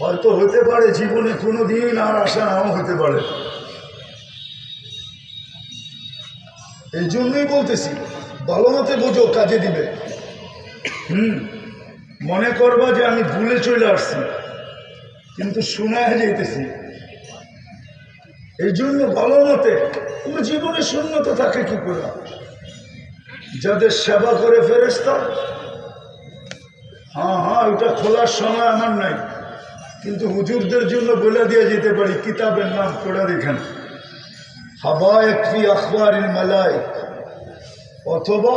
হয়তো হতে পারে জীবনে কোনো দিন আর আশা নাও হতে পারে। এই জন্যই বলতেছি, ভালো মতে বোঝো, কাজে দিবে। হুম, মনে করবা যে আমি ভুলে চলে আসছি, কিন্তু শোনায় যেতেছি এই জন্য ভালো মতে তোমার জীবনে শূন্যতা থাকে কি করে? যাদের সেবা করে ফেরেস্তা হ্যাঁ হ্যাঁ ওটা খোলার সময় আমার নাই। কিন্তু হুজুরদের জন্য বলে দিয়ে যেতে পারি কিতাবের নাম পড়ে দেখেন হাবায়ক ফি আখবারিল মালাই অথবা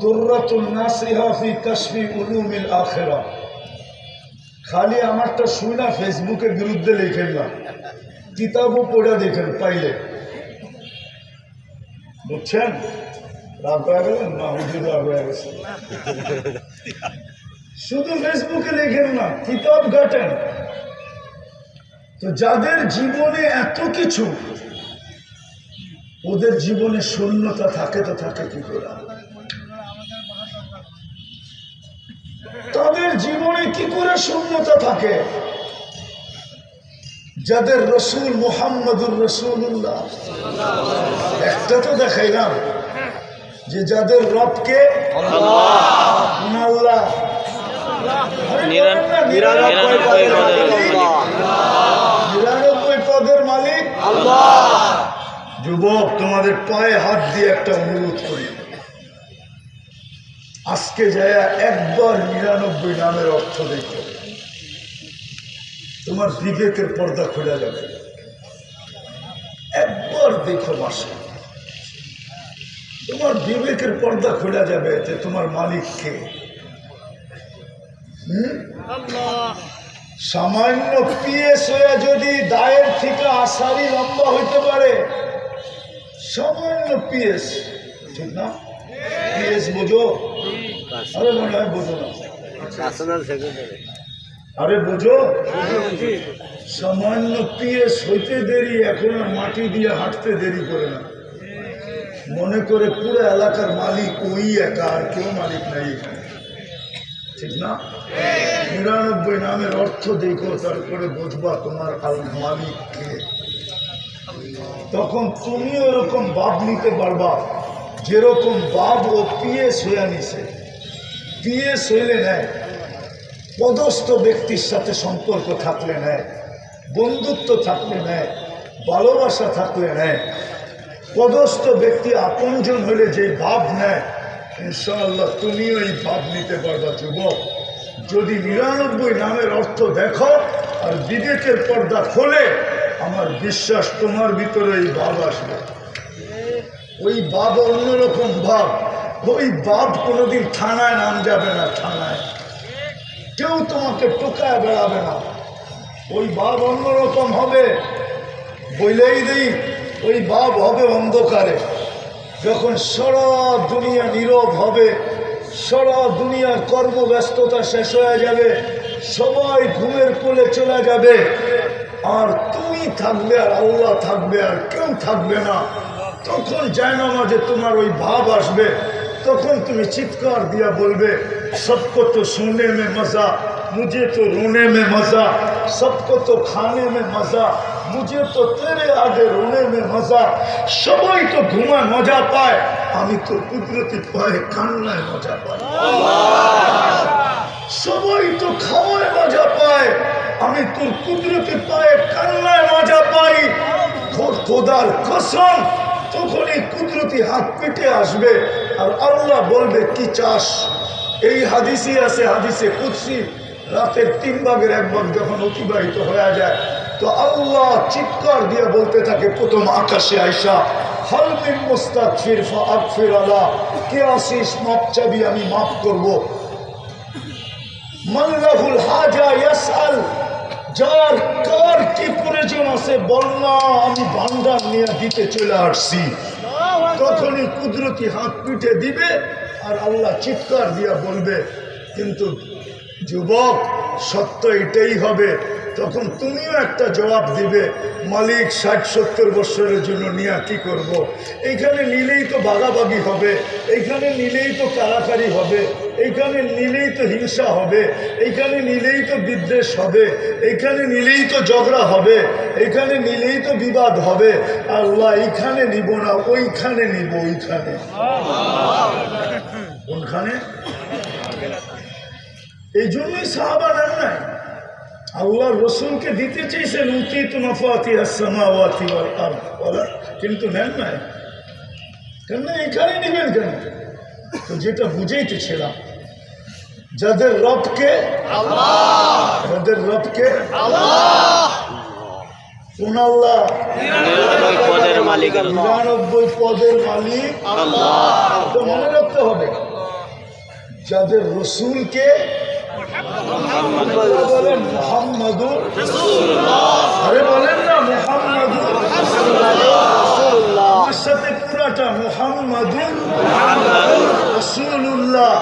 দুর্রাতুল নাসিহা ফি কাশফি উলুমিল আখেরা খালি আমারটা শুই না ফেসবুকের বিরুদ্ধে লিখেন না কিতাবও পড়ে দেখেন পাইলে বুঝছেন রাগ হয়ে গেলেন না হুজুর রাগ হয়ে গেছে শুধু ফেসবুকে লেখেন না কিতাব ঘাটেন। তো যাদের জীবনে এত কিছু ওদের জীবনে শূন্যতা থাকে তো থাকে কি করে? তাদের জীবনে কি করে শূন্যতা থাকে? যাদের রসুল মোহাম্মদুর রসুল্লাহ একটা তো দেখাইলাম যে যাদের রবকে আল্লাহ আরে নিরান- বলেন না, নিরানব্বই পদের নিরানব্বই পদের মালিক। যুবক তোমাদের পায়ে হাত দিয়ে একটা অনুরোধ করি। আজকে যায় একবার নিরানব্বই নামের অর্থ দেখো। তোমার বিবেকের পর্দা খোলা যাবে। একবার দেখো মাসে। তোমার বিবেকের পর্দা খোলা যাবে যে তোমার মালিক কে? হুম? সামান্য পিএস হয়ে যদি দায়ের থেকে আসারি লম্বা হইতে পারে সামান্য পিএস ঠিক না? পিএস বোঝো? আরে মনে হয় বোঝো না। আরে বোঝো? সামান্য পিএস হইতে দেরি এখন মাটি দিয়ে হাঁটতে দেরি করে না। মনে করে পুরো এলাকার মালিক ওই একা আর কেউ মালিক নাই এখানে। ঠিক না? নিরানব্বই নামের অর্থ দেখো, তারপরে বুঝবা তোমার আল মালিক কে। তখন তুমিও এরকম ভাব নিতে পারবা, যেরকম বাপ ও পিএস হইয়া নিছে পিএস হইলে নেয়, পদস্থ ব্যক্তির সাথে সম্পর্ক থাকলে নেয়, বন্ধুত্ব থাকলে নেয়, ভালোবাসা থাকলে নেয়। পদস্থ ব্যক্তি আপনজন হলে যে ভাব নেয় ইনশাআল্লাহ, তুমিও এই ভাব নিতে পারবা যুবক। যদি নিরানব্বই নামের অর্থ দেখো আর বিবেকের পর্দা খোলে, আমার বিশ্বাস তোমার ভিতরে এই ভাব আসবে। ওই বাপ অন্যরকম ভাব। ওই বাপ কোনোদিন থানায় নাম যাবে না, থানায়। কেউ তোমাকে টোকায় বেড়াবে না। ওই বাপ অন্যরকম হবে। বইলেই দিই, ওই বাপ হবে অন্ধকারে। যখন সারা দুনিয়া নীরব হবে, সারা দুনিয়ার কর্মব্যস্ততা শেষ হয়ে যাবে, সবাই ঘুমের কোলে চলে যাবে। আর তুমি থাকবে আর আল্লাহ থাকবে আর কেউ থাকবে না। তখন জানো না যে তোমার ওই ভাব আসবে, তখন তুমি চিৎকার দিয়া বলবে সবকো তো শুনে মে মজা মুজে তো রোনে মে মজা সবকো তো খানে মে মজা। মুঝে তো তেরে আগে রোনে মে মজা। সবাই তো ঘুমায় মজা পায়। আমি তো কুদরতি পায় কান্নায় মজা পাই। সবাই তো খাওয়ায় মজা পায়। আমি তোর কুদরতি পায়ে কান্নায় মজা পাই। খোদার কসম, তখনই কুদরতি হাত পেটে আসবে। আর আল্লাহ বলবে, কি চাষ এই হাদিসই আছে, হাদিসে কুৎসি রাতের তিন ভাগের এক ভাগ যখন অতিবাহিত হয়ে যায় তো আল্লাহ চিৎকার দিয়ে বলতে থাকে প্রথম আকাশে আইসা হালমিন মোস্তাক ফির ফির আলা কে আসিস মাপ চাবি আমি মাফ করব। মাল্লাহুল হাজা ইয়াসআল যার কার কি প্রয়োজন আছে বন্যা আমি ভান্ডার নিয়ে দিতে চলে আসছি। তখনই কুদরতি হাত পিঠে দিবে আর আল্লাহ চিৎকার দিয়া বলবে কিন্তু যুবক, সত্য এটাই হবে। তখন তুমিও একটা জবাব দিবে, মালিক ষাট সত্তর বছরের জন্য নিয়ে কি করব। এইখানে নিলেই তো বাগাবাগি হবে, এইখানে নিলেই তো কারাকারি হবে, এইখানে নিলেই তো হিংসা হবে, এইখানে নিলেই তো বিদ্বেষ হবে, এইখানে নিলেই তো ঝগড়া হবে, এইখানে নিলেই তো বিবাদ হবে। আল্লাহ এইখানে নিব না, ওইখানে নিব, ওইখানে। কোনখানে? এই জন্যই সাহাবা নেন নাই? আল্লাহ রসুলকে দিতে চেয়েছেন উচিত নফাতি বলা, কিন্তু নেন নাই। কেন এখানে নেবেন কেন? তো যেটা বুঝেইতেছিলাম যাদের রবকে যাদের রবকে কোন আল্লাহ? পদের মালিক নিরানব্বই পদের মালিক তো মনে রাখতে হবে যাদের রসুলকে বলেন মোহাম্মদুর আরে বলেন না মোহাম্মদুর আমার সাথে পুরাটা মোহাম্মদুর রসুল্লাহ